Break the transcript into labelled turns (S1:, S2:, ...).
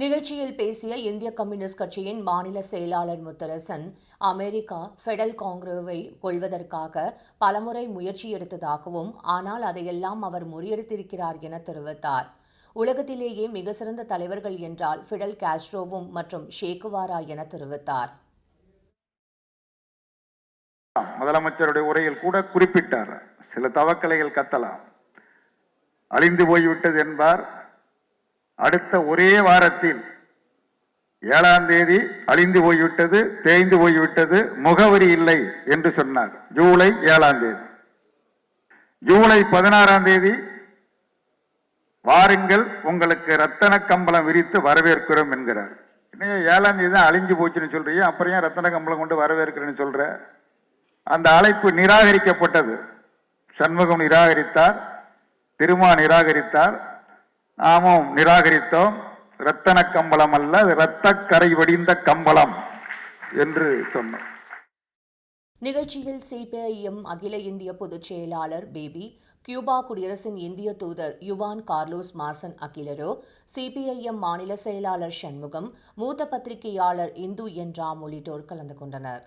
S1: நிகழ்ச்சியில் பேசிய இந்திய கம்யூனிஸ்ட் கட்சியின் மாநில செயலாளர் முத்தரசன் அமெரிக்கா ஃபெடரல் காங்கிரவை கொள்வதற்காக பலமுறை முயற்சி எடுத்ததாகவும் ஆனால் அதையெல்லாம் அவர் முறியடித்திருக்கிறார் என தெரிவித்தார். உலகத்திலேயே மிக சிறந்த தலைவர்கள் என்றால் ஃபிடல் காஸ்ட்ரோவும் மற்றும் ஷேக்குவாரா என தெரிவித்தார்.
S2: முதலமைச்சருடைய உரையில் கூட குறிப்பிட்டார் சில தவக்கலைகள் கத்தலாம். அழிந்து போய்விட்டது என்பார். அடுத்த ஒரே வாரத்தில் ஏழாம் தேதி அழிந்து போய்விட்டது தேய்ந்து போய்விட்டது முகவரி இல்லை என்று சொன்னார். ஜூலை ஏழாம் தேதி. ஜூலை பதினாறாம் தேதி வாருங்கள் உங்களுக்கு ரத்தன கம்பளம் விரித்து வரவேற்கிறோம் என்கிறார். என்னையா ஏழாம் தேதி தான் அழிஞ்சு போச்சுன்னு சொல்றீங்க அப்புறம் ஏன் ரத்தன கம்பளம் கொண்டு வரவேற்கிறேன்னு சொல்ற? அந்த அழைப்பு நிராகரிக்கப்பட்டது. சண்முகம் நிராகரித்தார் திருமா நிராகரித்தார் நாமும் நிராகரித்தோம். இரத்தன கம்பளம் அல்ல அது கரை வடிந்த கம்பளம் என்று சொன்னோம்.
S1: நிகழ்ச்சியில் சிபிஐஎம் அகில இந்திய பொதுச் செயலாளர் பேபி கியூபா குடியரசின் இந்திய தூதர் Juan Carlos Marsan Aguilero CPIM மாநில செயலாளர் சண்முகம் மூத்த பத்திரிகையாளர் இந்து என் ராம் உள்ளிட்டோர் கலந்து கொண்டனர்.